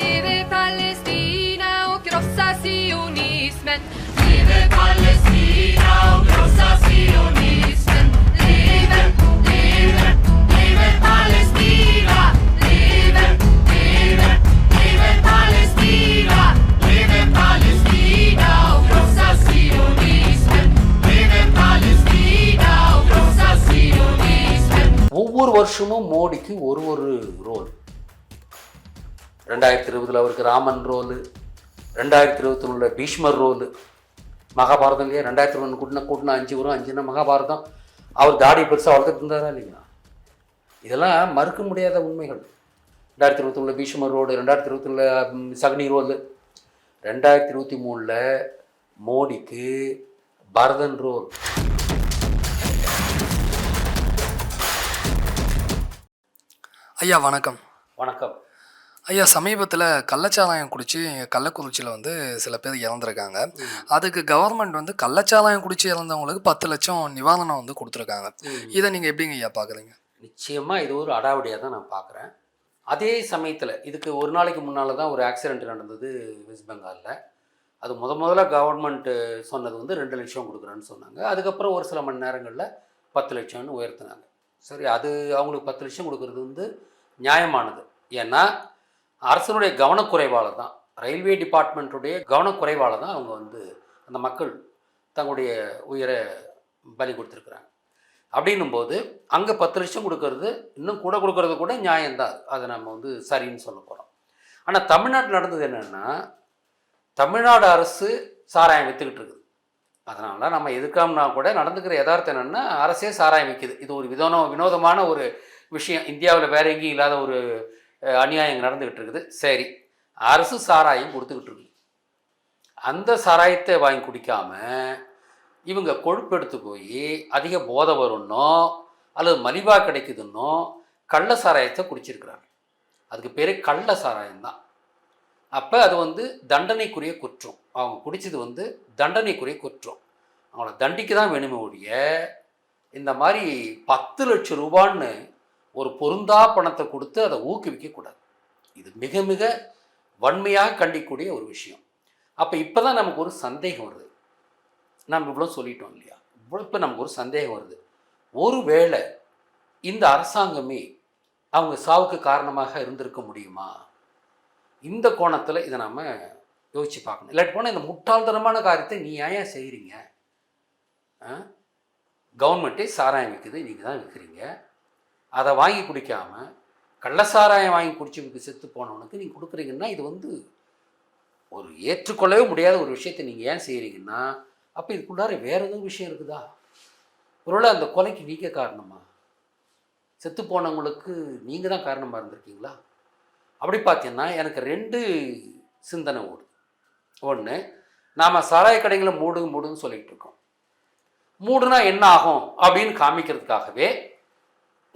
Lever Palestina och krossa sionismen. Lever Palestina och krossa sionismen. Lever, lever, lever Palestina. Lever, lever, lever Palestina. Lever Palestina och krossa sionismen. Lever Palestina och krossa sionismen. ஒவ்வொரு வருஷமும் மோடிக்கு ஒரு ஒரு role ரெண்டாயிரத்தி இருபதில் அவருக்கு Raman roll ரெண்டாயிரத்தி இருபத்தி ஒன்றில் பீஷ்மர் ரோலு மகாபாரதம் இல்லையா? ரெண்டாயிரத்தி ஒன்று கூட்டினா கூட்டினா அஞ்சு வரும் அஞ்சுனா மகாபாரதம். அவர் தாடி பெருசாக வளர்த்துட்டு இருந்தாரா இல்லைங்களா? இதெல்லாம் மறுக்க முடியாத உண்மைகள். ரெண்டாயிரத்தி இருபத்தி ஒன்றில் பீஷ்மர் ரோடு ரெண்டாயிரத்தி இருபத்தி ஒன்றில் சகனி ரோலு ரெண்டாயிரத்தி இருபத்தி மூணில் மோடிக்கு பரதன் ரோல் ஐயா வணக்கம். வணக்கம். ஐயா சமீபத்தில் கள்ளச்சாராயம் குடிச்சு கள்ளக்குறிச்சியில் வந்து சில பேர் இறந்துருக்காங்க. அதுக்கு கவர்மெண்ட் வந்து கள்ளச்சாராயம் குடிச்சு இறந்தவங்களுக்கு பத்து லட்சம் நிவாரணம் வந்து கொடுத்துருக்காங்க. இதை நீங்கள் எப்படிங்க ஐயா பார்க்குறீங்க நிச்சயமாக இது ஒரு அடாவடியாக தான் நான் பார்க்குறேன் அதே சமயத்தில் இதுக்கு ஒரு நாளைக்கு முன்னால் தான் ஒரு ஆக்சிடெண்ட் நடந்தது வெஸ்ட் பெங்காலில் அது முத முதல்ல கவர்மெண்ட்டு சொன்னது வந்து ரெண்டு லட்சம் கொடுக்குறேன்னு சொன்னாங்க. அதுக்கப்புறம் ஒரு சில மணி நேரங்களில் பத்து லட்சம்னு உயர்த்தினாங்க. சரி அது அவங்களுக்கு பத்து லட்சம் கொடுக்குறது வந்து நியாயமானது. ஏன்னா அரசனுடைய கவனக்குறைவால் தான். ரயில்வே டிபார்ட்மெண்ட்டுடைய கவனக்குறைவால் தான் அவங்க வந்து அந்த மக்கள் தங்களுடைய உயிரை பலி கொடுத்துருக்குறாங்க. அப்படின்னும் போது அங்கே பத்து லட்சம் கொடுக்கறது இன்னும் கூட கொடுக்கறது கூட நியாயம்தான் அதை நம்ம வந்து சரின்னு சொல்ல போகிறோம் ஆனால் தமிழ்நாட்டில் நடந்தது என்னென்னா தமிழ்நாடு அரசு சாராயம் விற்றுக்கிட்டு இருக்குது. அதனால் நம்ம எதுக்காம்னா கூட நடந்துக்கிற யதார்த்தம் என்னென்னா அரசே சாராயம் விற்கிது இது ஒரு விதோன வினோதமான ஒரு விஷயம். இந்தியாவில் வேற எங்கேயும் இல்லாத ஒரு அநியாயம் நடந்துக்கிட்டு இருக்குது. சரி அரசு சாராயம் கொடுத்துக்கிட்டு இருக்கு. அந்த சாராயத்தை வாங்கி குடிக்காம இவங்க கொழுப்பெடுத்து போய் அதிக போதை வரும்னோ அல்லது மலிவாக கிடைக்குதுன்னோ கள்ள சாராயத்தை குடிச்சிருக்கிறாங்க அதுக்கு பேர் கள்ள சாராயம் தான். அப்போ அது வந்து தண்டனைக்குரிய குற்றம். அவங்க குடித்தது வந்து தண்டனைக்குரிய குற்றம். அவங்கள தண்டிக்க தான் வேணுமே ஒழிய இந்த மாதிரி பத்து லட்சம் ரூபான்னு ஒரு பொருந்தா பணத்தை கொடுத்து அதை ஊக்குவிக்கக்கூடாது இது மிக மிக வன்மையாக கண்டிக்கூடிய ஒரு விஷயம். அப்போ இப்போ தான் நமக்கு ஒரு சந்தேகம் வருது. நாம் இவ்வளோ சொல்லிட்டோம் இல்லையா? இவ்வளோ இப்போ நமக்கு ஒரு சந்தேகம் வருது. ஒருவேளை இந்த அரசாங்கமே அவங்க சாவுக்கு காரணமாக இருந்திருக்க முடியுமா? இந்த கோணத்தில் இதை நம்ம யோசிச்சு பார்க்கணும். இல்லாட்டி போனால் இந்த முட்டாள்தனமான காரியத்தை நீ ஏன் செய்கிறீங்க கவர்மெண்ட்டே சாராயம் விற்குது நீங்கள் தான் விற்கிறீங்க அதை வாங்கி குடிக்காம கள்ளசாராயம் வாங்கி குடிச்சு செத்து போனவனுக்கு நீங்கள் கொடுக்குறீங்கன்னா இது வந்து ஒரு ஏற்றுக்கொள்ளவே முடியாத ஒரு விஷயத்தை நீங்கள் ஏன் செய்கிறீங்கன்னா அப்போ இதுக்குள்ளார வேற எதுவும் விஷயம் இருக்குதா? ஒருவேளை அந்த கொலைக்கு நீங்கள் காரணமா? செத்து போனவங்களுக்கு நீங்கள் தான் காரணமாக இருந்திருக்கீங்களா? அப்படி பார்த்தீங்கன்னா எனக்கு ரெண்டு சிந்தனை ஓடுது. ஒன்று நாம் சாராய கடைகளை மூடு மூடுன்னு சொல்லிகிட்டு இருக்கோம். மூடுனா என்ன ஆகும் அப்படின்னு காமிக்கிறதுக்காகவே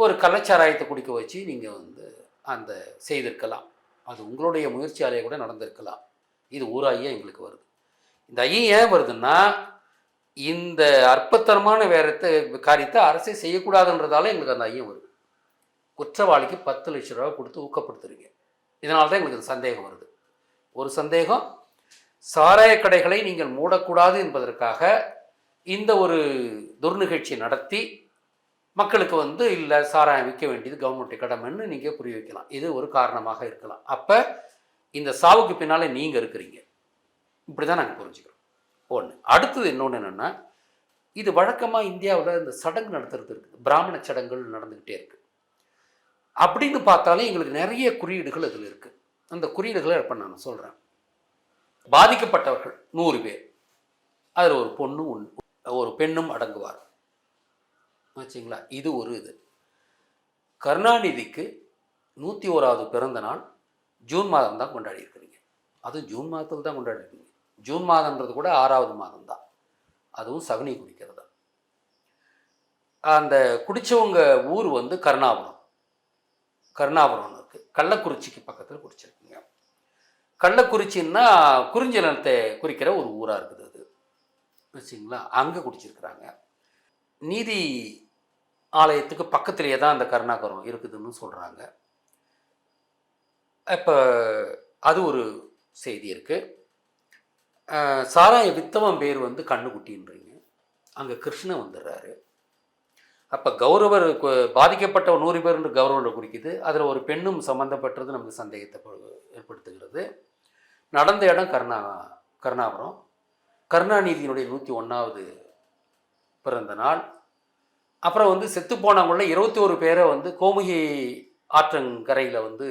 ஒரு கள்ளச்சாராயத்தை குடிக்க வச்சு நீங்கள் வந்து அந்த செய்திருக்கலாம். அது உங்களுடைய முயற்சியாலே கூட நடந்திருக்கலாம். இது ஒரு எங்களுக்கு வருது. இந்த ஐயம் ஏன் வருதுன்னா இந்த அற்பத்தரமான வேறத்தை காரியத்தை அரசே செய்யக்கூடாதுன்றதால எங்களுக்கு அந்த ஐயம் வருது. குற்றவாளிக்கு பத்து லட்ச ரூபா கொடுத்து ஊக்கப்படுத்துறீங்க. இதனால தான் எங்களுக்கு சந்தேகம் வருது. ஒரு சந்தேகம் சாராய கடைகளை நீங்கள் மூடக்கூடாது என்பதற்காக இந்த ஒரு துர்நிகழ்ச்சி நடத்தி மக்களுக்கு வந்து இல்லை சாராயம் விற்க வேண்டியது கவர்மெண்ட் கடமைன்னு நீங்கள் புரிய வைக்கலாம். இது ஒரு காரணமாக இருக்கலாம். அப்போ இந்த சாவுக்கு பின்னால் நீங்கள் இருக்கிறீங்க. இப்படி தான் நாங்கள் புரிஞ்சுக்கிறோம். ஒன்று அடுத்தது இன்னொன்று என்னென்னா இது வழக்கமாக இந்தியாவில் இந்த சடங்கு நடத்துறது இருக்குது பிராமண சடங்குகள் நடந்துக்கிட்டே இருக்குது அப்படின்னு பார்த்தாலே எங்களுக்கு நிறைய குறியீடுகள் இதில் இருக்குது அந்த குறியீடுகளை இப்போ நான் சொல்கிறேன் பாதிக்கப்பட்டவர்கள் நூறு பேர். அதில் ஒரு பொண்ணு ஒன்று ஒரு பெண்ணும் அடங்குவார் ஆச்சுங்களா? இது ஒரு இது. கருணாநிதிக்கு நூற்றி ஓராவது பிறந்த நாள் ஜூன் மாதம் தான் கொண்டாடி இருக்கிறீங்க அதுவும் ஜூன் மாதத்தில் தான் கொண்டாடி இருக்கீங்க ஜூன் மாதம்ன்றது கூட ஆறாவது மாதம் தான். அதுவும் சகுனி குடிக்கிறது. தான் அந்த குடித்தவங்க ஊர் வந்து கருணாபுரம். கருணாபுரம் இருக்குது கள்ளக்குறிச்சிக்கு பக்கத்தில் குடிச்சிருக்கீங்க. கள்ளக்குறிச்சின்னா குறிஞ்சி நிலத்தை குறிக்கிற ஒரு ஊராக இருக்குது அது. வச்சுங்களா அங்கே குடிச்சிருக்கிறாங்க. நீதி ஆலயத்துக்கு பக்கத்திலேயே தான் அந்த கருணாகரம் இருக்குதுன்னு சொல்கிறாங்க இப்போ அது ஒரு செய்தி இருக்குது சாராய வித்தவன் பேர் வந்து கண்ணுக்குட்டின்றீங்க. அங்கே கிருஷ்ணன் வந்துடுறாரு. அப்போ கௌரவர் பாதிக்கப்பட்ட நூறு பேர் கௌரவரை குறிக்குது. அதில் ஒரு பெண்ணும் சம்மந்தப்பட்டது நமக்கு சந்தேகத்தை ஏற்படுத்துகிறது. நடந்த இடம் கருணா கருணாபுரம். கருணாநிதியினுடைய நூற்றி ஒன்றாவது பிறந்த நாள். அப்புறம் வந்து செத்து போனவங்கள இருபத்தி ஒரு பேரை வந்து கோமுகி ஆற்றங்கரையில் வந்து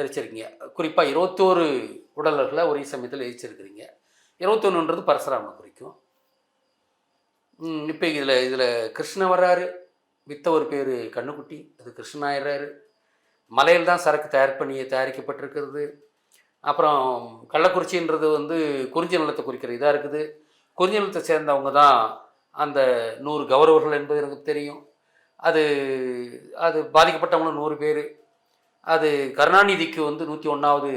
எரிச்சிருக்கீங்க. குறிப்பாக இருபத்தோரு உடலர்களை ஒரே சமயத்தில் எரிச்சிருக்கிறீங்க. இருபத்தொன்னுன்றது பரசுராமனை குறிக்கும். இப்போ இதில் இதில் கிருஷ்ணன் வர்றாரு. வித்த ஒரு பேர் கண்ணுக்குட்டி. அது கிருஷ்ணாயிடுறாரு மலையில் தான் சரக்கு தயார் பண்ணி தயாரிக்கப்பட்டிருக்கிறது. அப்புறம் கள்ளக்குறிச்சின்றது வந்து குறிஞ்சி நிலத்தை குறிக்கிற இதாக இருக்குது. குறிஞ்சிமலத்தை சேர்ந்தவங்க தான் அந்த நூறு கௌரவர்கள் என்பது எனக்கு தெரியும். அது அது பாதிக்கப்பட்டவங்களும் நூறு பேர். அது கருணாநிதிக்கு வந்து நூற்றி ஒன்றாவது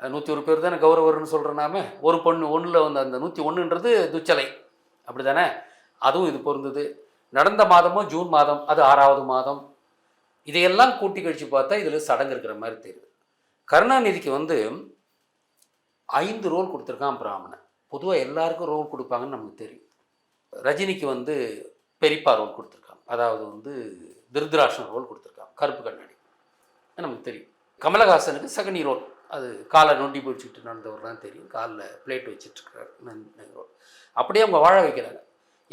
நூற்றி ஒரு பேர் தானே கௌரவர்னு சொல்கிறனாமே நாம? ஒரு பொண்ணு ஒன்றில் வந்து அந்த நூற்றி ஒன்றுன்றது துச்சலை. அப்படி தானே அதுவும் இது பொருந்தது. நடந்த மாதமும் ஜூன் மாதம் அது ஆறாவது மாதம். இதையெல்லாம் கூட்டி கழித்து பார்த்தா இதில் சடங்கு இருக்கிற மாதிரி தெரியுது. கருணாநிதிக்கு வந்து ஐந்து ரோல் கொடுத்துருக்கான் பிராமணன். பொதுவாக எல்லாருக்கும் ரோல் கொடுப்பாங்கன்னு நமக்கு தெரியும். ரஜினிக்கு வந்து பெரிப்பா ரோல் கொடுத்துருக்காங்க. அதாவது வந்து திருதராஷன் ரோல் கொடுத்துருக்காங்க. கருப்பு கண்ணாடி. நமக்கு தெரியும். கமலஹாசனுக்கு சகனி ரோல் அது காலை நொண்டி பிடிச்சிட்டு நடந்தவர் தான் தெரியும். காலில் பிளேட் வச்சுட்ருக்கிறார். ரோல் அப்படியே அவங்க வாழ வைக்கிறாங்க.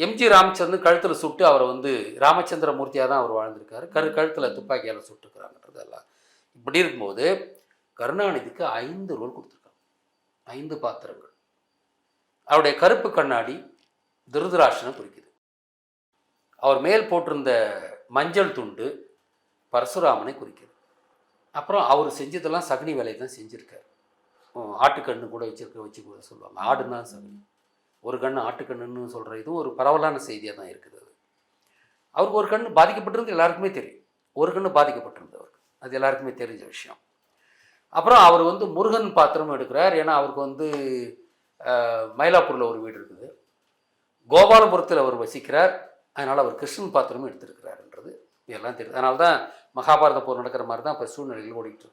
எம்ஜி ராமச்சந்திரன் கழுத்தில் சுட்டு அவரை வந்து ராமச்சந்திர மூர்த்தியாக தான் அவர் வாழ்ந்திருக்காரு. கரு கழுத்தில் துப்பாக்கியால் சுட்டுக்கிறாங்கன்றது எல்லாம். இப்படி இருக்கும்போது கருணாநிதிக்கு ஐந்து ரோல் கொடுத்துருக்காங்க. ஐந்து பாத்திரங்கள். அவருடைய கருப்பு கண்ணாடி திருதராஷனை குறிக்குது. அவர் மேல் போட்டிருந்த மஞ்சள் துண்டு பரசுராமனை குறிக்குது. அப்புறம் அவர் செஞ்சதெல்லாம் சகுனி வேலையை தான் செஞ்சுருக்காரு. ஆட்டுக்கண்ணு கூட வச்சிருக்க வச்சு கூட சொல்லுவாங்க. ஆடுனா சகுனி. ஒரு கண்ணு ஆட்டுக்கண்ணுன்னு சொல்கிற இதுவும் ஒரு பரவலான செய்தியாக தான் இருக்குது அது. அவருக்கு ஒரு கண்ணு பாதிக்கப்பட்டிருந்து எல்லாருக்குமே தெரியும். ஒரு கண்ணு பாதிக்கப்பட்டிருந்தவருக்கு அது எல்லாருக்குமே தெரிஞ்ச விஷயம். அப்புறம் அவர் வந்து முருகன் பாத்திரமும் எடுக்கிறார். ஏன்னா அவருக்கு வந்து மயிலாப்பூரில் ஒரு வீடு இருக்குது. கோபாலபுரத்தில் அவர் வசிக்கிறார். அதனால் அவர் கிருஷ்ணன் பாத்திரமும் எடுத்திருக்கிறாருன்றது இதெல்லாம் தெரியுது. அதனால தான் மகாபாரத போர் நடக்கிற மாதிரி தான் இப்போ சூழ்நிலைகள் ஓடிட்டு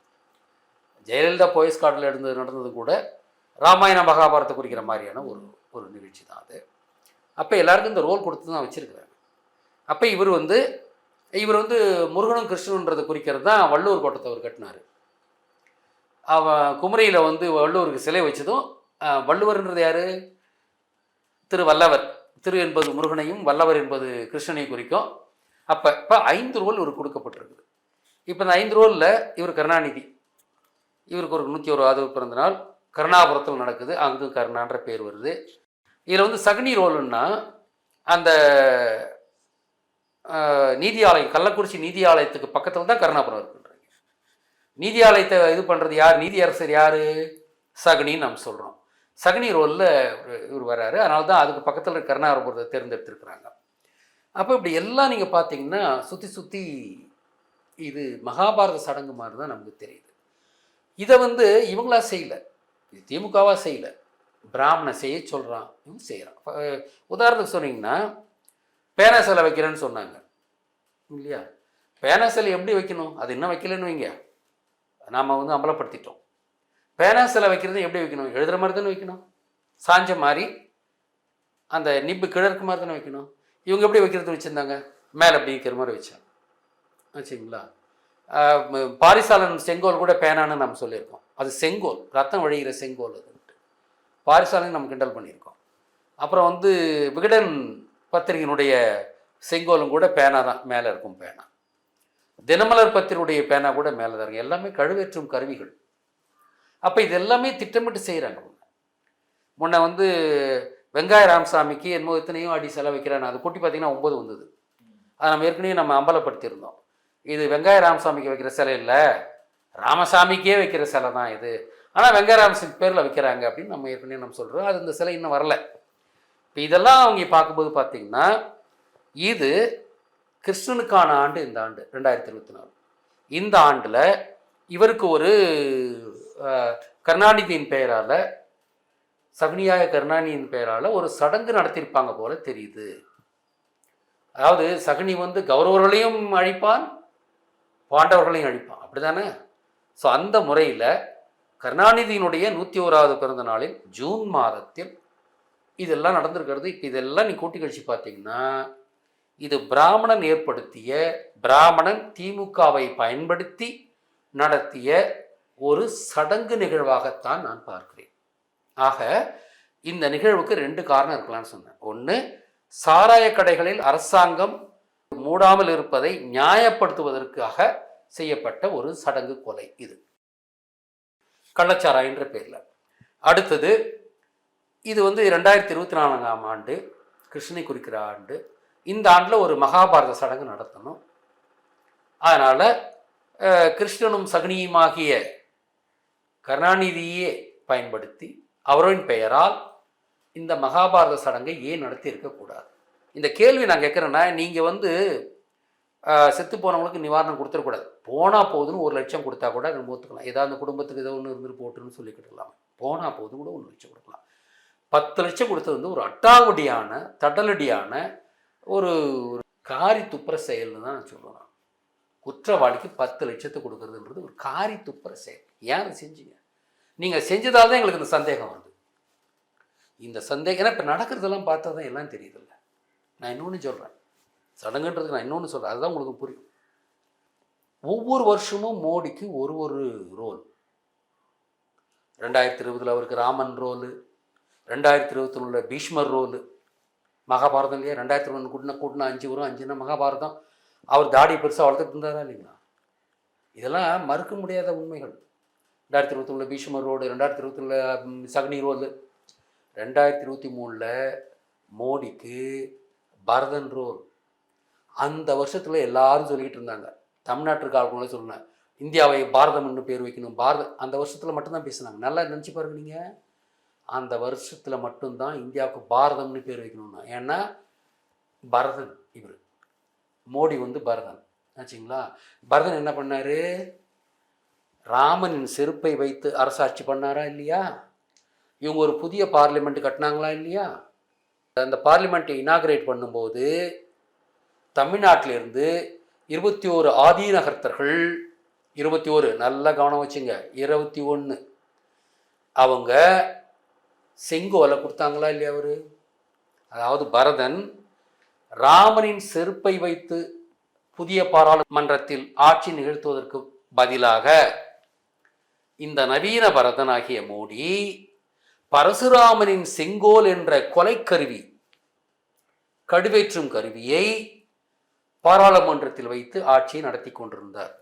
ஜெயலலிதா போயஸ் கார்டில் இருந்தது நடந்தது கூட ராமாயண மகாபாரத்தை குறிக்கிற மாதிரியான ஒரு ஒரு நிகழ்ச்சி தான் அது. அப்போ எல்லாருக்கும் இந்த ரோல் கொடுத்து தான் வச்சுருக்கிறாங்க அப்போ இவர் வந்து இவர் வந்து முருகனும் கிருஷ்ணன்றதை குறிக்கிறது தான் வள்ளுவர் கோட்டத்தை அவர் கட்டினார். அவன் குமரியில் வந்து வள்ளுவருக்கு சிலை வச்சதும் வள்ளுவர்ன்றது யார்? திரு வல்லவர். திரு என்பது முருகனையும் வல்லவர் என்பது கிருஷ்ணனையும் குறிக்கும். அப்போ இப்போ ஐந்து ரோல் இவருக்கு கொடுக்கப்பட்டிருக்குது இப்போ இந்த ஐந்து ரோலில் இவர் கருணாநிதி. இவருக்கு ஒரு நூற்றி ஒரு ஆதரவு பிறந்த நாள். கருணாபுரத்தில் நடக்குது. அங்கு கருணான்ற பேர் வருது. இதில் வந்து சகுனி ரோலுன்னா அந்த நீதி ஆலயம் கள்ளக்குறிச்சி நீதி ஆலயத்துக்கு பக்கத்தில் தான் கருணாபுரம் இருக்குன்றாங்க. நீதி ஆலயத்தை இது பண்ணுறது யார்? நீதி அரசர் யார்? சகுனின்னு நம்ம சொல்கிறோம் சகுனி ரோலில் இவர் வராரு அதனால தான் அதுக்கு பக்கத்தில் கருணாபுரத்தை தேர்ந்தெடுத்திருக்கிறாங்க. அப்போ இப்படி எல்லாம் நீங்கள் பார்த்தீங்கன்னா சுற்றி சுற்றி இது மகாபாரத சடங்கு மாதிரி தான் நமக்கு தெரியுது. இதை வந்து இவங்களா செய்யல. இது திமுகவாக செய்யலை. பிராமணை செய்ய சொல்கிறான் இவங்க செய்கிறான் உதாரணத்துக்கு சொன்னீங்கன்னா பேனா சிலை வைக்கிறேன்னு சொன்னாங்க. இல்லையா? பேனா சிலை எப்படி வைக்கணும்? அது இன்னும் வைக்கலன்னு வைங்க நாம் வந்து அம்பலப்படுத்திட்டோம். பேனா சில வைக்கிறது எப்படி வைக்கணும்? எழுதுகிற மாதிரி தானே வைக்கணும்? சாஞ்ச மாதிரி அந்த நிப்பு கிழக்கு மாதிரி தானே வைக்கணும்? இவங்க எப்படி வைக்கிறது வச்சுருந்தாங்க? மேலே அப்படி இருக்கிற மாதிரி வச்சாங்க. வச்சுங்களா பாரிசாலன் செங்கோல் கூட பேனான்னு நம்ம சொல்லியிருக்கோம். அது செங்கோல் ரத்தம் வழிகிற செங்கோல் அதுன்ட்டு பாரிசாலன் நம்ம கிண்டல் பண்ணியிருக்கோம். அப்புறம் வந்து விகடன் பத்திரிகையினுடைய செங்கோலும் கூட பேனா தான். மேலே இருக்கும் பேனா. தினமலர் பத்திரிகையுடைய பேனா கூட மேலே தான் இருக்கும் எல்லாமே கழுவேற்றும் கருவிகள். அப்போ இது எல்லாமே திட்டமிட்டு செய்கிறாங்க முன்ன வந்து வெங்காய ராமசாமிக்கு என்னமோ எத்தனையோ அடி செலவு அது கூட்டி பார்த்தீங்கன்னா ஒம்பது வந்தது. அதை நம்ம ஏற்கனவே நம்ம அம்பலப்படுத்தியிருந்தோம். இது வெங்காய ராமசாமிக்கு வைக்கிற சிலை இல்லை. ராமசாமிக்கே வைக்கிற சிலை தான் இது. ஆனால் வெங்காய ராமசாமி பேரில் வைக்கிறாங்க அப்படின்னு நம்ம ஏற்கனவே நம்ம சொல்கிறோம் அது இந்த சிலை இன்னும் வரல. இப்போ இதெல்லாம் அவங்க பார்க்கும்போது பார்த்தீங்கன்னா இது கிருஷ்ணனுக்கான ஆண்டு இந்த ஆண்டு ரெண்டாயிரத்தி இருபத்தி நாலு. இந்த ஆண்டில் இவருக்கு ஒரு கருணாநிதியின் பெயரால் சகுனியாய கருணாநிதியின் பெயரால் ஒரு சடங்கு நடத்தியிருப்பாங்க போல தெரியுது. அதாவது சகுனி வந்து கௌரவர்களையும் அழிப்பான் பாண்டவர்களையும் அழிப்பான். அப்படிதானே ஸோ அந்த முறையில் கருணாநிதியினுடைய நூற்றி ஓராவது பிறந்த நாளில் ஜூன் மாதத்தில் இதெல்லாம் நடந்திருக்கிறது. இப்போ இதெல்லாம் நீ கூட்டி கழிச்சு பார்த்தீங்கன்னா இது பிராமணன் ஏற்படுத்திய பிராமணன் திமுகவை பயன்படுத்தி நடத்திய ஒரு சடங்கு நிகழ்வாகத்தான் நான் பார்க்கிறேன். ஆக இந்த நிகழ்வுக்கு ரெண்டு காரணம் இருக்கலாம்னு சொன்னேன். ஒன்று சாராய கடைகளில் அரசாங்கம் மூடாமல் இருப்பதை நியாயப்படுத்துவதற்காக செய்யப்பட்ட ஒரு சடங்கு கொலை இது. கள்ளச்சாராயம் என்ற பேரில். அடுத்தது இது வந்து ரெண்டாயிரத்தி இருபத்தி நான்காம் ஆண்டு கிருஷ்ணனை குறிக்கிற ஆண்டு. இந்த ஆண்டில் ஒரு மகாபாரத சடங்கு நடத்தணும். அதனால் கிருஷ்ணனும் சகுனியுமாகிய கருணாநிதியே பயன்படுத்தி அவரின் பெயரால் இந்த மகாபாரத சடங்கை ஏன் நடத்தி இருக்கக்கூடாது இந்த கேள்வி நான் கேட்குறேன்னா நீங்கள் வந்து செத்து போனவங்களுக்கு நிவாரணம் கொடுத்துடக்கூடாது போனால் போதுன்னு ஒரு லட்சம் கொடுத்தா கூட நம்ம ஒத்துக்கலாம். ஏதாவது அந்த குடும்பத்துக்கு ஏதோ ஒன்று இருந்துட்டு போட்டுன்னு சொல்லிக்கிட்டுலாம் போனால் போதும் கூட ஒரு லட்சம் கொடுக்கலாம். பத்து லட்சம் கொடுத்தது வந்து ஒரு அட்டாவடியான தடலடியான ஒரு ஒரு காரி துப்புற செயல்னு தான் நான் சொல்லுவேன் குற்றவாளிக்கு பத்து லட்சத்தை கொடுக்குறதுன்றது ஒரு காரி துப்புற செயல். ஏன் செஞ்சீங்க? நீங்கள் செஞ்சதால் தான் எங்களுக்கு இந்த சந்தேகம் வருது. இந்த சந்தேகம் ஏன்னா இப்போ நடக்கிறதெல்லாம் பார்த்தா தான் எல்லாம் தெரியுதுல்ல. நான் இன்னொன்று சொல்கிறேன் சடங்குன்றதுக்கு நான் இன்னொன்று சொல்கிறேன் அதுதான் உங்களுக்கு புரியும். ஒவ்வொரு வருஷமும் மோடிக்கு ஒரு ஒரு ரோல் ரெண்டாயிரத்தி இருபதில் அவருக்கு ராமன் ரோலு ரெண்டாயிரத்தி இருபத்தொன்னில் பீஷ்மர் ரோலு மகாபாரதம் இல்லையா? ரெண்டாயிரத்தி ஒன்று கூட்டினா கூட்டினா அஞ்சு வரும் அஞ்சுனா மகாபாரதம். அவர் தாடி பெருசாக வளர்த்துட்டு இருந்தாரா இல்லைங்களா? இதெல்லாம் மறுக்க முடியாத உண்மைகள். ரெண்டாயிரத்தி இருபத்தொன்னில் பீஷ்மர் ரோடு ரெண்டாயிரத்தி இருபத்தொன்னில் சகனி ரோடு. ரெண்டாயிரத்தி இருபத்தி மூணில் மோடிக்கு பரதன் ரோல். அந்த வருஷத்தில் எல்லாரும் சொல்லிக்கிட்டு இருந்தாங்க. தமிழ்நாட்டிற்கு ஆளுங்களே சொன்னேன். இந்தியாவை பாரதம்னு பேர் வைக்கணும். பாரத அந்த வருஷத்தில் மட்டும்தான் பேசுனாங்க. நல்லா நினச்சி பாருங்க நீங்கள் அந்த வருஷத்தில் மட்டும்தான் இந்தியாவுக்கு பாரதம்னு பேர் வைக்கணும்னா. ஏன்னா பரதன் இவர். மோடி வந்து பரதன் ஆச்சுங்களா? பரதன் என்ன பண்ணாரு? ராமனின் செருப்பை வைத்து அரசாட்சி பண்ணாரா இல்லையா? இவங்க ஒரு புதிய பார்லிமெண்ட் கட்டினாங்களா இல்லையா? அந்த பார்லிமெண்ட்டை இனாகிரேட் பண்ணும்போது தமிழ்நாட்டிலிருந்து இருபத்தி ஓரு ஆதீனகர்த்தர்கள் இருபத்தி ஓரு நல்லா கவனம் வச்சுங்க இருபத்தி ஒன்று அவங்க செங்கோலை கொடுத்தாங்களா இல்லையா அவர்? அதாவது பரதன் ராமனின் செருப்பை வைத்து புதிய பாராளுமன்றத்தில் ஆட்சி நிகழ்த்துவதற்கு பதிலாக இந்த நவீன பரதனாகிய மோடி பரசுராமனின் செங்கோல் என்ற கொலைக்கருவி கடுவேற்றும் கருவியை பாராளுமன்றத்தில் வைத்து ஆட்சியை நடத்தி கொண்டிருந்தார்.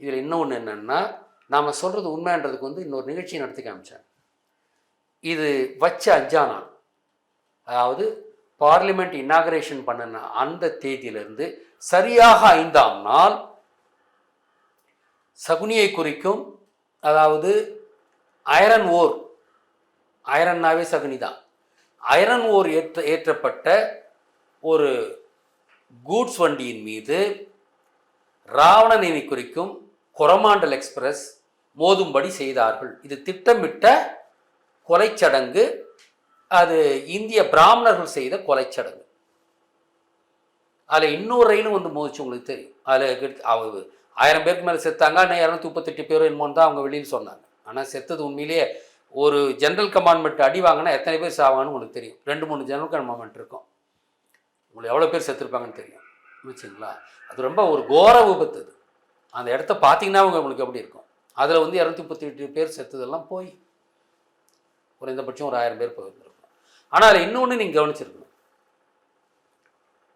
இதில் இன்னொன்று என்னென்னா நாம் சொல்கிறது உண்மைன்றதுக்கு வந்து இன்னொரு நிகழ்ச்சியை நடத்தி காமிச்சேன் இது வச்ச அஞ்சானா அதாவது பார்லிமெண்ட் இனாகரேஷன் பண்ணின அந்த தேதியிலிருந்து சரியாக ஐந்தாம் நாள் சகுனியை குறிக்கும் அதாவது அயரன் ஓர் அயரன்னாவே சகுனி தான். அயரன் ஓர் ஏற்ற ஏற்றப்பட்ட ஒரு கூட்ஸ் வண்டியின் மீது ராவணனை குறிக்கும் கொரமாண்டல் எக்ஸ்பிரஸ் மோதும்படி செய்தார்கள். இது திட்டமிட்ட கொலைச்சடங்கு அது இந்திய பிராமணர்கள் செய்த கொலைச்சடங்கு. அதில் இன்னொரு ரயிலும் வந்து மோதிச்சு உங்களுக்கு தெரியும். அதில் அவங்க ஆயிரம் பேருக்கு மேலே செத்தாங்க இன்னும் இரநூத்தி முப்பத்தெட்டு பேரும் என்னமோன்னு தான் அவங்க வெளியில் சொன்னாங்க. ஆனால் செத்தது உண்மையிலேயே ஒரு ஜென்ரல் கமாண்ட்மெண்ட் அடி வாங்கினா எத்தனை பேர் சாவாங்கன்னு உங்களுக்கு தெரியும். ரெண்டு மூணு ஜென்ரல் கமாண்ட்மெண்ட் இருக்கும். உங்களுக்கு எவ்வளோ பேர் செத்துருப்பாங்கன்னு தெரியும். வச்சுங்களா அது ரொம்ப ஒரு கோர விபத்து அது. அந்த இடத்த பார்த்தீங்கன்னா அவங்க உங்களுக்கு எப்படி இருக்கும்? அதில் வந்து இரநூத்தி முப்பத்தி எட்டு பேர் செத்ததெல்லாம் போய் குறைந்தபட்சம் ஒரு ஆயிரம் பேர் போயிருந்திருக்கும் ஆனால் அதில் இன்னொன்று நீங்கள் கவனிச்சிருக்கணும்.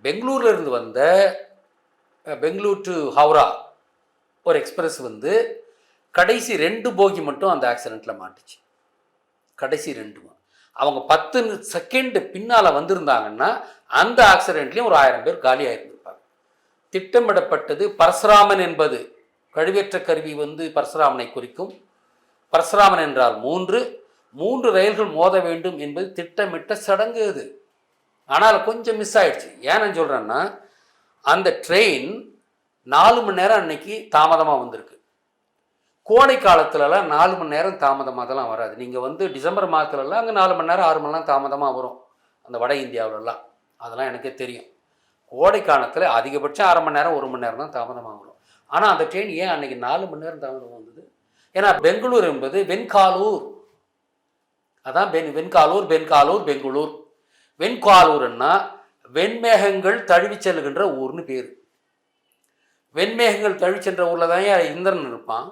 பெங்களூரில் இருந்து வந்த பெங்களூர் டு ஹவுரா ஒரு எக்ஸ்பிரஸ் வந்து கடைசி ரெண்டு போகி மட்டும் அந்த ஆக்சிடெண்ட்டில் மாட்டுச்சு. கடைசி ரெண்டு அவங்க பத்து செகண்டு பின்னால் வந்திருந்தாங்கன்னா அந்த ஆக்சிடெண்ட்லேயும் ஒரு ஆயிரம் பேர் காலியாக இருந்திருப்பாங்க திட்டமிடப்பட்டது பரசுராமன் என்பது. கழுவேற்ற கருவி வந்து பரசுராமனை குறிக்கும். பரசுராமன் என்றால் மூன்று மூன்று ரயில்கள் மோத வேண்டும் என்பது திட்டமிட்ட சடங்கு அது. ஆனால் கொஞ்சம் மிஸ் ஆயிடுச்சு. ஏன்னு சொல்கிறேன்னா அந்த ட்ரெயின் நாலு மணி நேரம் அன்னைக்கு தாமதமாக வந்திருக்கு. கோடை காலத்துலலாம் நாலு மணி நேரம் தாமதமாக அதெல்லாம் வராது. நீங்கள் வந்து டிசம்பர் மாதத்துலலாம் அங்கே நாலு மணி நேரம் ஆறு மணி நேரம் தாமதமாக வரும். அந்த வட இந்தியாவிலலாம். அதெல்லாம் எனக்கே தெரியும். கோடை காலத்தில் அதிகபட்சம் அரை மணி நேரம் ஒரு மணி நேரம் தான் தாமதமாக வரும். ஆனால் அந்த ட்ரெயின் ஏன் அன்னைக்கு நாலு மணி நேரம் தாமதமாக வந்தது? ஏன்னா பெங்களூர் என்பது வெண்காலூர். அதான் பென் வெண்காலூர் பெண்காலூர் பெங்களூர். வெண்காலூர்னா வெண்மேகங்கள் தழுவிச் செல்கின்ற ஊர்னு பேர். வெண்மேகங்கள் தழுவிச் சென்ற ஊரில் தான் இந்திரன் இருப்பான்?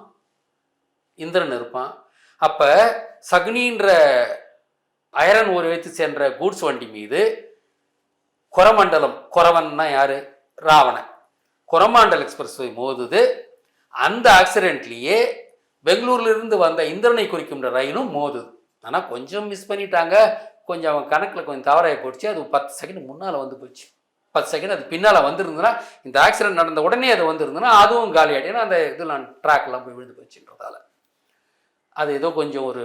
இந்திரன் இருப்பான். அப்போ சகுனின்ற அயரன் ஒரு வைத்து சென்ற கூட்ஸ் வண்டி மீது கொரமண்டலம் கொரவன்னா யார்? ராவணன். குரமாண்டல் எக்ஸ்பிரஸ் மோதுது. அந்த ஆக்சிடென்ட்லேயே பெங்களூர்லேருந்து வந்த இந்திரனை குறிக்கின்ற ரயிலும் மோதுது. ஆனால் கொஞ்சம் மிஸ் பண்ணிட்டாங்க. கொஞ்சம் அவன் கணக்கில் கொஞ்சம் தவறாகி போயிடுச்சு. அது பத்து செகண்ட் முன்னால் வந்து போச்சு. பத்து செகண்ட் அது பின்னால் வந்திருந்ததுன்னா இந்த ஆக்சிடென்ட் நடந்த உடனே அது வந்திருந்ததுன்னா அதுவும் காலி ஆகிட்டேன்னா அந்த அந்த இதெல்லாம் ட்ராக்லாம் போய் விழுந்து போச்சுன்றதால. அது ஏதோ கொஞ்சம் ஒரு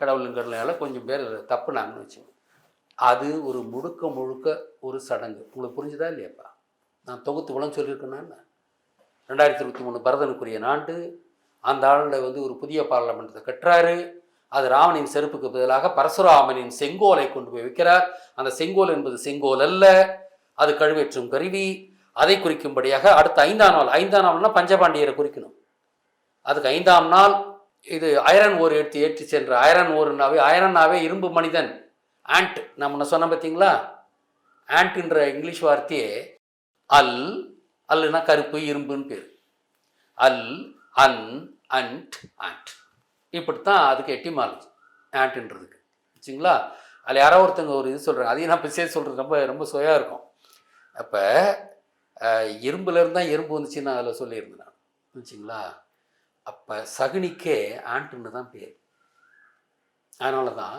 கடவுளுங்கிறதுனால கொஞ்சம் பேர் தப்புனாங்கன்னு வச்சுக்கோங்க. அது ஒரு முழுக்க முழுக்க ஒரு சடங்கு. உங்களுக்கு புரிஞ்சுதா இல்லையாப்பா? நான் தொகுத்து உளம் சொல்லியிருக்கேன்னா ரெண்டாயிரத்தி இருபத்தி மூணு பரதனுக்குரிய நாண்டு அந்த ஆண்டில் வந்து ஒரு புதிய பார்லமெண்ட்டை கட்டுறாரு. அது ராவணின் செருப்புக்கு பதிலாக பரசுராமனின் செங்கோலை கொண்டு போய் வைக்கிறார். அந்த செங்கோல் என்பது செங்கோல் அல்ல அது கழுவேற்றும் கருவி. அதை குறிக்கும்படியாக அடுத்த ஐந்தாம் நாள் ஐந்தாம் நாள்னா பஞ்சபாண்டியரை குறிக்கணும். அதுக்கு ஐந்தாம் நாள் இது ஐரன் ஓர் எடுத்து ஏற்றி சென்ற ஐரன் ஓர்னாவே ஐரன்னாவே இரும்பு மனிதன் ஆண்ட் நான் முன்ன சொன்ன பார்த்தீங்களா? ஆண்ட்ன்ற இங்கிலீஷ் வார்த்தையே அல் அல்லுனா கருப்பு இரும்புன்னு பேர். அல் அன் அண்ட் ஆண்ட். இப்படி தான் அதுக்கு எட்டிமாலஜி ஆண்ட்ன்றதுக்கு வச்சுங்களா அதில் யாரோ ஒருத்தங்க ஒரு இது சொல்கிறாங்க அதையும் நான் பிசே சொல்கிறது ரொம்ப ரொம்ப சுவையாக இருக்கும். அப்போ இரும்புலேருந்து தான் எறும்பு வந்துச்சுன்னு நான் அதில் சொல்லியிருந்தேன் நான். வச்சுங்களா அப்போ சகுனிக்கே ஆண்ட்டுன்னு தான் பேர். அதனால தான்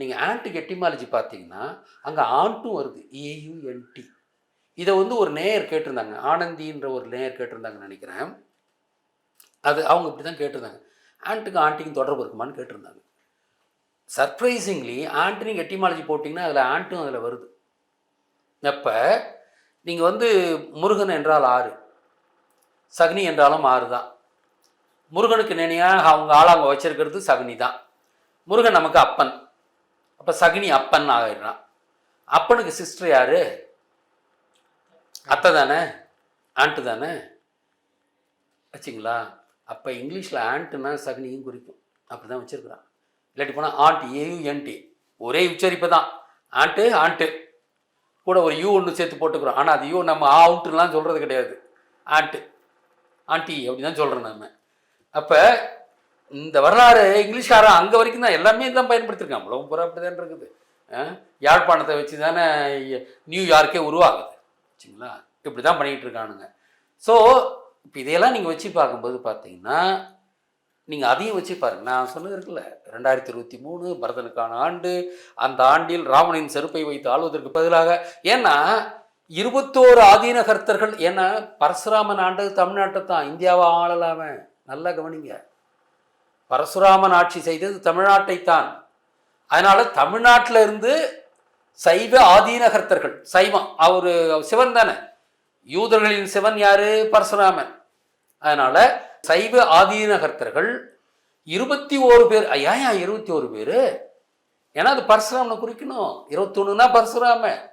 நீங்கள் ஆண்ட்டுக்கு எட்டிமாலஜி பார்த்தீங்கன்னா அங்கே ஆண்ட்டும் வருது. ஏயுஎன்டி. இதை வந்து ஒரு நேயர் கேட்டிருந்தாங்க. ஆனந்தின்ற ஒரு நேயர் கேட்டிருந்தாங்கன்னு நினைக்கிறேன். அது அவங்க இப்படி தான் கேட்டிருந்தாங்க. ஆண்ட்டுக்கும் ஆண்டிக்கும் தொடர்பு இருக்குமான்னு கேட்டிருந்தாங்க. சர்ப்ரைசிங்லி ஆண்டனிக்கு எட்டிமாலஜி போட்டிங்கன்னா அதில் ஆண்ட்டும் அதில் வருது. அப்போ நீங்கள் வந்து முருகன் என்றால் ஆறு. சகுனி என்றாலும் ஆறு தான் முருகனுக்கு நினையாக அவங்க ஆளாக அவங்க வச்சிருக்கிறது சகுனி தான் முருகன் நமக்கு அப்பன். அப்போ சகுனி அப்பன் ஆகிடுறான் அப்பனுக்கு சிஸ்டர் யார்? அத்தை தானே? ஆண்ட்டு தானே? வச்சிங்களா? அப்போ இங்கிலீஷில் ஆண்ட்டுனா சகுனியும் குறிக்கும். அப்படி தான் வச்சுருக்குறான். இல்லாட்டி போனால் ஆண்ட் ஏயுஎன்டி ஒரே உச்சரிப்பு தான் ஆண்ட்டு ஆண்ட்டு கூட ஒரு யூ ஒன்று சேர்த்து போட்டுக்கிறோம். ஆனால் அது யூ நம்ம ஆவுட்டுலாம் சொல்கிறது கிடையாது. ஆண்ட்டு ஆண்டி e அப்படி தான் சொல்கிறோம் நம்ம அப்போ இந்த வரலாறு இங்கிலீஷ்காரன் அங்கே வரைக்கும் தான் எல்லாமே தான் பயன்படுத்திருக்கான். உலகம் பூரா அப்படி தான் இருக்குது யாழ்ப்பாணத்தை வச்சு தானே நியூயார்க்கே உருவாகுது. சரிங்களா? இப்படி தான் பண்ணிகிட்டு இருக்கானுங்க. ஸோ இப்போ இதையெல்லாம் நீங்கள் வச்சு பார்க்கும்போது பார்த்தீங்கன்னா நீங்கள் அதையும் வச்சு பாருங்க. நான் சொன்னது இருக்குல்ல ரெண்டாயிரத்தி இருபத்தி மூணு பரதனுக்கான ஆண்டு அந்த ஆண்டில் ராவணின் செருப்பை வைத்து ஆள்வதற்கு பதிலாக ஏன்னா இருபத்தோரு ஆதீன கர்த்தர்கள் ஏன்னா பரசுராமன் ஆண்டது தமிழ்நாட்டை தான் இந்தியாவை ஆளலாம நல்லா கவனிங்க. பரசுராமன் ஆட்சி செய்தது தமிழ்நாட்டை தான். அதனால் தமிழ்நாட்டில் இருந்து சைவ ஆதீனகர்த்தர்கள் சைவம் அவர் சிவன் தானே. யூதர்களின் சிவன் யாரு? பரசுராமன். அதனால சைவ ஆதீனகர்த்தர்கள் இருபத்தி ஓரு பேர். ஏன் ஏன் இருபத்தி ஓரு பேர்? ஏன்னா அது பரசுராமனை குறிக்கணும். இருபத்தொன்னுனா பரசுராம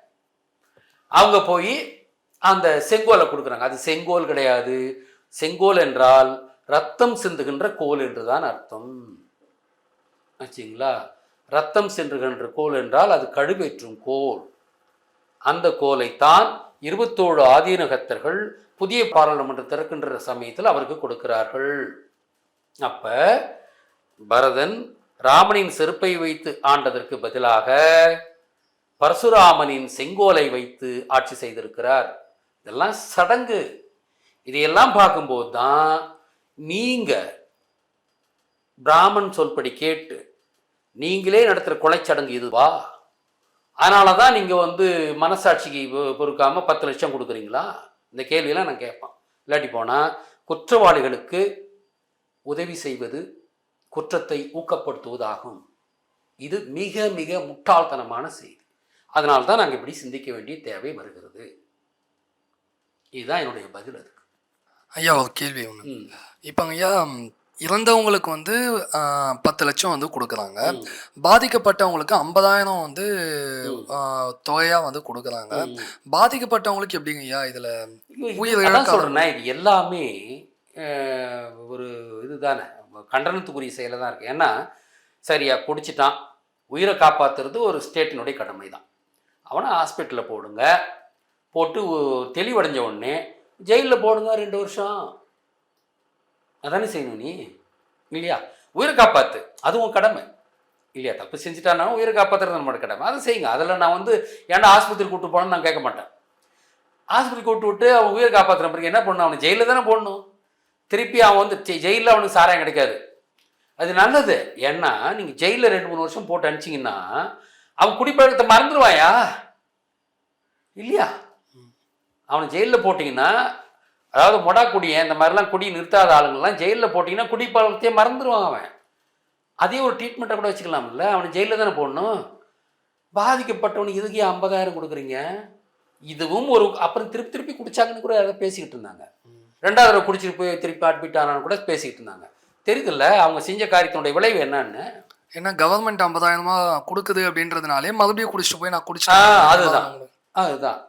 அவங்க போய் அந்த செங்கோலை கொடுக்குறாங்க. அது செங்கோல் கிடையாது. செங்கோல் என்றால் ரத்தம் சிந்துகின்ற கோல் என்றுதான் அர்த்தம். ஆச்சுங்களா? ரத்தம் சென்றுகின்ற கோல் என்றால் அது கழுவேற்றும் கோல். அந்த கோலைத்தான் இருபத்தோழு ஆதீனகத்தர்கள் புதிய பாராளுமன்றம் திறக்கின்ற சமயத்தில் அவருக்கு கொடுக்கிறார்கள். அப்ப பரதன் ராமனின் செருப்பை வைத்து ஆண்டதற்கு பதிலாக பரசுராமனின் செங்கோலை வைத்து ஆட்சி செய்திருக்கிறார். இதெல்லாம் சடங்கு. இதையெல்லாம் பார்க்கும்போது தான் நீங்க பிராமன் சொல்படி கேட்டு நீங்களே நடத்துகிற கொலைச்சடங்கு இதுவா? அதனால தான் நீங்கள் வந்து மனசாட்சிக்கு பொ- பொறுக்காம பத்து லட்சம் கொடுக்குறீங்களா? இந்த கேள்வியெல்லாம் நான் கேட்பேன். இல்லாட்டி போனால் குற்றவாளிகளுக்கு உதவி செய்வது குற்றத்தை ஊக்கப்படுத்துவதாகும். இது மிக மிக முட்டாள்தனமான செய்தி. அதனால தான் நாங்கள் இப்படி சிந்திக்க வேண்டிய தேவை வருகிறது. இதுதான் என்னுடைய பதில் அதுக்கு. ஐயா ஒரு கேள்வி ஒன்று. இப்போ ஐயா இறந்தவங்களுக்கு வந்து பத்து லட்சம் வந்து கொடுக்குறாங்க. பாதிக்கப்பட்டவங்களுக்கு ஐம்பதாயிரம் வந்து தொகையா வந்து கொடுக்குறாங்க. பாதிக்கப்பட்டவங்களுக்கு எப்படிங்க ஐயா இதுல இது- உயிர் எல்லாமே ஒரு இதுதானே கண்டனத்துக்குரிய செயலாக தான் இருக்குது ஏன்னா சரியா குடிச்சிட்டான். உயிரை காப்பாற்றுறது ஒரு ஸ்டேட்டினுடைய கடமை தான் அவனை ஹாஸ்பிட்டலில் போடுங்க. போட்டு தெளிவடைஞ்ச உடனே ஜெயிலில் போடுங்க ரெண்டு வருஷம். அதானே செய்யணும் நீ? இல்லையா? உயிரை காப்பாற்று அதுவும் கடமை. இல்லையா? தப்பு செஞ்சுட்டானா உயிரை காப்பாற்றுறது நம்மளோட கடமை. அதை செய்யுங்க. அதில் நான் வந்து ஏன்டா ஆஸ்பத்திரி கூட்டு போனேன்னு நான் கேட்க மாட்டேன். ஆஸ்பத்திரி கூட்டு விட்டு அவன் உயிரை காப்பாற்றுற பிறகு என்ன பண்ணணும் அவனை ஜெயிலில் தானே போடணும். திருப்பி அவன் வந்து ஜெயிலில் அவனுக்கு சாராயம் கிடைக்காது. அது நல்லது. ஏன்னா நீங்கள் ஜெயிலில் ரெண்டு மூணு வருஷம் போட்டு அனுப்பிச்சிங்கன்னா அவன் குடிப்பழக்கத்தை மறந்துடுவாயா? இல்லையா? அவனை ஜெயிலில் போட்டிங்கன்னா அதாவது மொடா குடியன் இந்த மாதிரிலாம் குடி நிறுத்தாத ஆளுங்கள்லாம் ஜெயிலில் போட்டிங்கன்னா குடிப்பழக்கத்தையே மறந்துடுவான் அவன். அதே ஒரு ட்ரீட்மெண்ட்டை கூட வச்சுக்கலாம்ல. அவனை ஜெயிலில் தானே போடணும்? பாதிக்கப்பட்டவனுக்கு இதுக்கு ஐம்பதாயிரம் கொடுக்குறீங்க? இதுவும் ஒரு அப்புறம் திருப்பி திருப்பி குடிச்சாங்கன்னு கூட அதை பேசிக்கிட்டு இருந்தாங்க. ரெண்டாவது தடவை குடிச்சிட்டு போய் திருப்பி அட்மிட் ஆனான்னு கூட பேசிக்கிட்டு இருந்தாங்க. தெரியுதுல்ல அவங்க செஞ்ச காரியத்தினுடைய விளைவு என்னன்னு? ஏன்னா கவர்மெண்ட் ஐம்பதாயிரமா கொடுக்குது அப்படின்றதுனாலே மறுபடியும் குடிச்சிட்டு போய் நான் ஆ, குடிச்சிட்டேன் அதுதான். அதுதான்.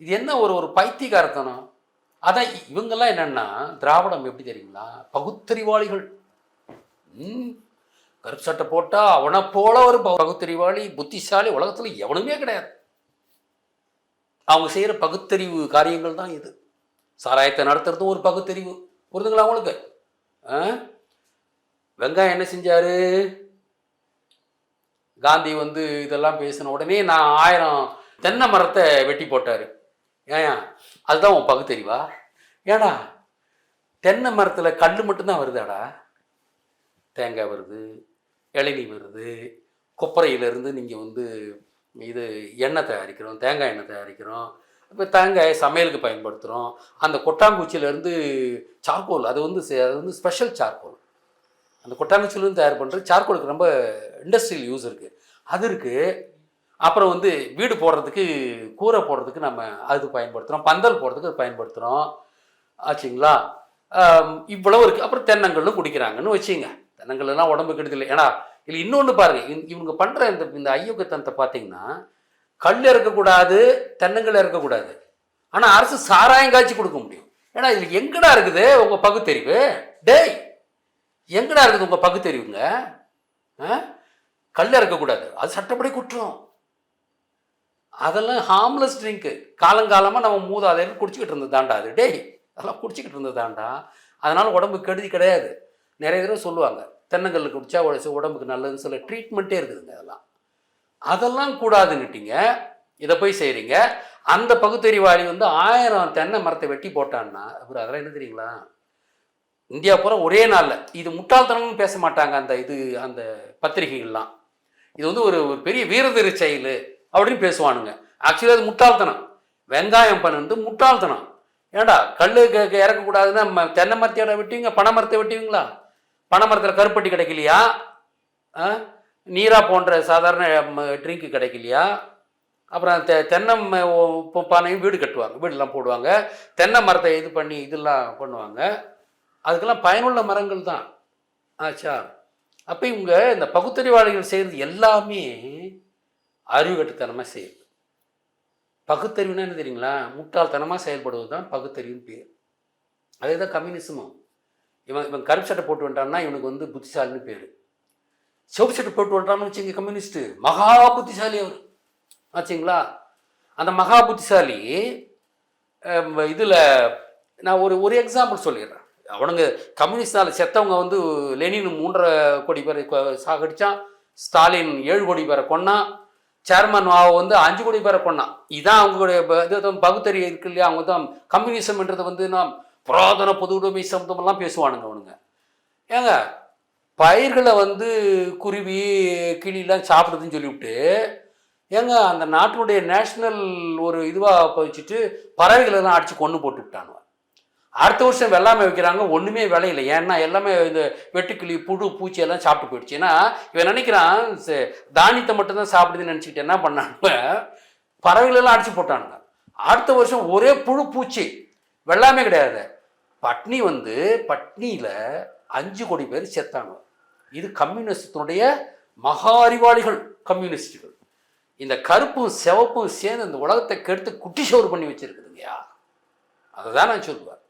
இது என்ன ஒரு ஒரு பைத்தியகாரத்தனம் அதான் இவங்கெல்லாம் என்னென்னா திராவிடம் எப்படி தெரியுங்களா? பகுத்தறிவாளிகள். ம். கருப்பு சட்டை போட்டால் அவனை போல ஒரு பகுத்தறிவாளி புத்திசாலி உலகத்தில் எவனுமே கிடையாது. அவங்க செய்கிற பகுத்தறிவு காரியங்கள் தான் இது. சாராயத்தை நடத்துறதும் ஒரு பகுத்தறிவு. புரிதுங்களா அவங்களுக்கு ஆ? வெங்காயம் என்ன செஞ்சாரு? காந்தி வந்து இதெல்லாம் பேசின உடனே நான் ஆயிரம் தென்னை மரத்தை வெட்டி போட்டார். ஏன் அதுதான் உன் பகுத்தறிவா? ஏடா தென்னை மரத்தில் கல் மட்டும்தான் வருதாடா? தேங்காய் வருது இளநீ வருது கொப்பரையிலேருந்து நீங்கள் வந்து இது எண்ணெய் தயாரிக்கிறோம் தேங்காய் எண்ணெய் தயாரிக்கிறோம் இப்போ தேங்காயை சமையலுக்கு பயன்படுத்துகிறோம் அந்த கொட்டாங்குச்சியிலேருந்து சார்கோல் அது வந்து அது வந்து ஸ்பெஷல் சார்கோல் அந்த கொட்டாங்குச்சியிலேருந்து தயார் பண்ணுறது சார்கோலுக்கு ரொம்ப இண்டஸ்ட்ரியல் யூஸ் இருக்குது அது இருக்குது அப்புறம் வந்து வீடு போடுறதுக்கு கூரை போடுறதுக்கு நம்ம அது பயன்படுத்துகிறோம் பந்தல் போடுறதுக்கு அது பயன்படுத்துகிறோம் ஆச்சுங்களா? இவ்வளவு இருக்குது அப்புறம் தென்னங்கள்னு குடிக்கிறாங்கன்னு வச்சுங்க. தென்னங்கள் எல்லாம் உடம்பு கெடுதில்லை. ஏன்னா இல்லை இன்னொன்று பாருங்க. இவங்க- இவங்க பண்ணுற இந்த இந்த ஐயோகத்தனத்தை பார்த்தீங்கன்னா கல் இறக்கக்கூடாது தென்னங்கள் இறக்கக்கூடாது. ஆனால் அரசு சாராயம் காய்ச்சி கொடுக்க முடியும். ஏன்னா இதில் எங்கடா இருக்குது உங்கள் பகுத்தறிவு? டேய் எங்கடா இருக்குது உங்கள் பகுத்தறிவுங்க? ஆ? கல் இறக்கக்கூடாது. அது சட்டப்படி குற்றம். அதெல்லாம் ஹார்ம்லெஸ் ட்ரிங்க்கு காலங்காலமாக நம்ம மூதாதையர் குடிச்சிக்கிட்டு இருந்ததாண்டா அது. டேய் அதெல்லாம் குடிச்சிக்கிட்டு இருந்ததாண்டா அதனால் உடம்புக்கு கெடுதி கிடையாது. நிறைய தடவை சொல்லுவாங்க தென்னங்கல்லு குடித்தா உடச்சு உடம்புக்கு நல்லதுன்னு சொல்ல ட்ரீட்மெண்ட்டே இருக்குதுங்க அதெல்லாம். அதெல்லாம் கூடாதுன்னுட்டிங்க. இதை போய் செய்கிறீங்க அந்த பகுத்தறிவாளி வந்து ஆயிரம் தென்னை மரத்தை வெட்டி போட்டான்னா அப்புறம் அதெல்லாம் என்ன தெரியுங்களா? இந்தியா பூரா ஒரே நாளில். இது முட்டாள்தனம்னு பேச மாட்டாங்க அந்த இது அந்த பத்திரிகைகள்லாம். இது வந்து ஒரு ஒரு பெரிய வீரதிரு செயல். அப்படின்னு பேசுவானுங்க. ஆக்சுவலி அது முட்டாள்தனம். வெங்காயம் பண்ணுறது முட்டாள்தனம். ஏண்டா கல் இறக்கக்கூடாதுன்னா தென்னை மரத்தையோட வெட்டுவீங்க பனை மரத்தை வெட்டுவீங்களா? பனை மரத்தில் கருப்பட்டி கிடைக்கலையா? ஆ? நீரா போன்ற சாதாரண ட்ரிங்க் கிடைக்கலையா? அப்புறம் தெ தென்னை ம- பானையும் வீடு கட்டுவாங்க வீடெல்லாம் போடுவாங்க. தென்னை மரத்தை இது பண்ணி இதெல்லாம் பண்ணுவாங்க. அதுக்கெல்லாம் பயனுள்ள மரங்கள் தான். ஆச்சா. அப்போ இவங்க இந்த பகுத்தறிவாளிகள் செய்கிறது எல்லாமே அறிவு கட்டுத்தனமாக செய்யுது பகுத்தறிவுனா என்ன தெரியுங்களா? முட்டாள்தனமாக செயல்படுவது தான் பகுத்தறிவுன்னு பேர். அதே தான் கம்யூனிசமும் இவன் இவன் கருப்பு சட்டை போட்டு வந்துட்டான்னா இவனுக்கு வந்து புத்திசாலின்னு பேர். சிவப்பு சட்டை போட்டு வந்துட்டான்னு வச்சுங்க கம்யூனிஸ்ட்டு. மகா புத்திசாலி அவர். ஆச்சுங்களா? அந்த மகா புத்திசாலி இதில் நான் ஒரு ஒரு எக்ஸாம்பிள் சொல்லிடுறேன். அவனுங்க கம்யூனிஸ்டால் செத்தவங்க வந்து லெனின் மூன்றரை கோடி பேரை சாகடித்தான் ஸ்டாலின் ஏழு கோடி பேரை கொன்னான். சேர்மன் மாவோ வந்து அஞ்சு கோடி பேரை கொண்டான் இதான் அவங்களுடைய இதுதான் இது தான் இருக்கு இல்லையா? அவங்க தான் கம்யூனிசம்ன்றது வந்து நான் புராதன பொது உடைமை சம்பந்தமெல்லாம் பேசுவானுங்க அவனுங்க. ஏங்க பயிர்களை வந்து குருவி கிளிலாம் சாப்பிடுதுன்னு சொல்லிவிட்டு ஏங்க அந்த நாட்டினுடைய நேஷனல் ஒரு இதுவாக வச்சுட்டு பறவைகளை எல்லாம் அடித்து கொன்று போட்டு விட்டானுவ அடுத்த வருஷம் வெள்ளாமை வைக்கிறாங்க ஒன்றுமே விளையில ஏன்னா எல்லாமே இந்த வெட்டுக்கிளி புழு பூச்சி எல்லாம் சாப்பிட்டு போயிடுச்சு. ஏன்னா இவன் நினைக்கிறான் தானியத்தை மட்டும்தான் சாப்பிடுதுன்னு நினச்சிக்கிட்டு என்ன பண்ணானுங்க? பறவைகளெல்லாம் அடிச்சு போட்டானுங்க. அடுத்த வருஷம் ஒரே புழு பூச்சி. வெள்ளாமே கிடையாது. பட்னி வந்து பட்னியில் அஞ்சு கோடி பேர் செத்தாங்க. இது கம்யூனிஸ்டத்தினுடைய மகா அறிவாளிகள் கம்யூனிஸ்டுகள். இந்த கருப்பும் சிவப்பும் சேர்ந்து இந்த உலகத்தை கெடுத்து குட்டி சோறு பண்ணி வச்சிருக்குதுங்கய்யா. அதை தான் நான் சொல்லுவேன்.